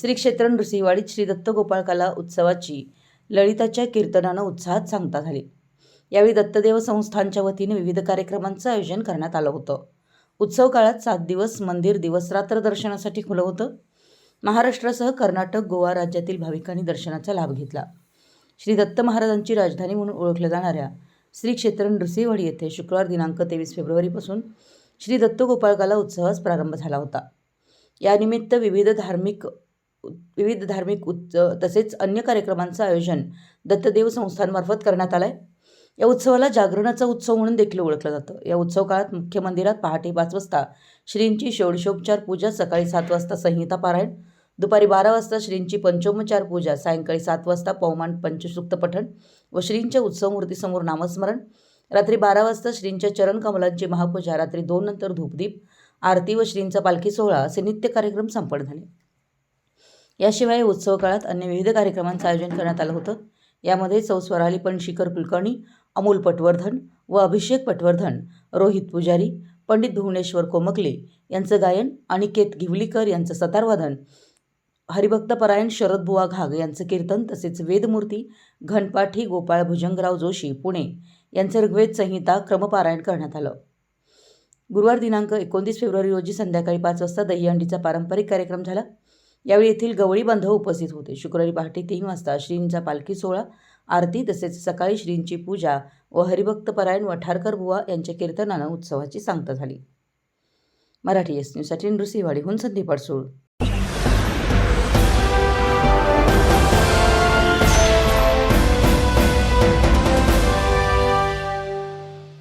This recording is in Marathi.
श्री क्षेत्र नृसिंहवाडीत श्री दत्तगोपाळ कला उत्सवाची ललिताच्या कीर्तनानं उत्साहात सांगता झाली. यावेळी दत्तदेव संस्थानच्या वतीने विविध कार्यक्रमांचं आयोजन करण्यात आलं होतं. उत्सव काळात सात दिवस मंदिर दिवसरात्र दर्शनासाठी खुलं होतं. महाराष्ट्रासह कर्नाटक गोवा राज्यातील भाविकांनी दर्शनाचा लाभ घेतला. श्री दत्त महाराजांची राजधानी म्हणून ओळखल्या जाणाऱ्या श्री क्षेत्र नृसिंहवाडी येथे शुक्रवार दिनांक तेवीस फेब्रुवारीपासून श्री दत्तगोपाळकाला उत्सवास प्रारंभ झाला होता. यानिमित्त विविध धार्मिक विविध धार्मिक उत्स तसेच अन्य कार्यक्रमांचं आयोजन दत्तदेव संस्थांमार्फत करण्यात आलं आहे या उत्सवाला जागरणाचा उत्सव म्हणून देखील ओळखलं जातं. या उत्सव काळात मुख्य मंदिरात पहाटे पाच वाजता श्रींची षोडशोपचार पूजा सकाळी सात वाजता संहिता पारायण दुपारी बारा वाजता श्रींची पंचोपचार पूजा सायंकाळी सात वाजता पवमान पंचसूक्त पठण व श्रींच्या उत्सवमूर्तीसमोर नामस्मरण रात्री बारा वाजता श्रींच्या चरणकमलांची महापूजा रात्री दोन नंतर धूपदीप आरती व श्रींचा पालखी सोहळा असे नित्य कार्यक्रम संपन्न झाले. याशिवाय उत्सव काळात अन्य विविध कार्यक्रमांचं आयोजन करण्यात आलं होतं. यामध्ये चौस्वराली पणशीकर कुलकर्णी अमोल पटवर्धन व अभिषेक पटवर्धन रोहित पुजारी पंडित भुवनेश्वर कोमकले यांचं गायन अनिकेत घिवलीकर यांचं सतारवादन हरिभक्तपरायण शरद बुवा घाग यांचं कीर्तन तसेच वेदमूर्ती घनपाठी गोपाळ भुजंगराव जोशी पुणे यांचं ऋग्वेद संहिता क्रमपारायण करण्यात आलं. गुरुवार दिनांक एकोणतीस फेब्रुवारी रोजी संध्याकाळी पाच वाजता दहीहंडीचा पारंपरिक कार्यक्रम झाला. यावेळी येथील गवळी बांधव उपस्थित होते. शुक्रवारी पहाटे तीन वाजता श्रींचा पालखी सोहळा आरती तसेच सकाळी श्रींची पूजा व हरिभक्तपरायण वठारकर बुवा यांच्या कीर्तनानं उत्सवाची सांगता झाली. मराठी एस न्यूजसाठी नृसिंहवाडीहून संदीप अडसूळ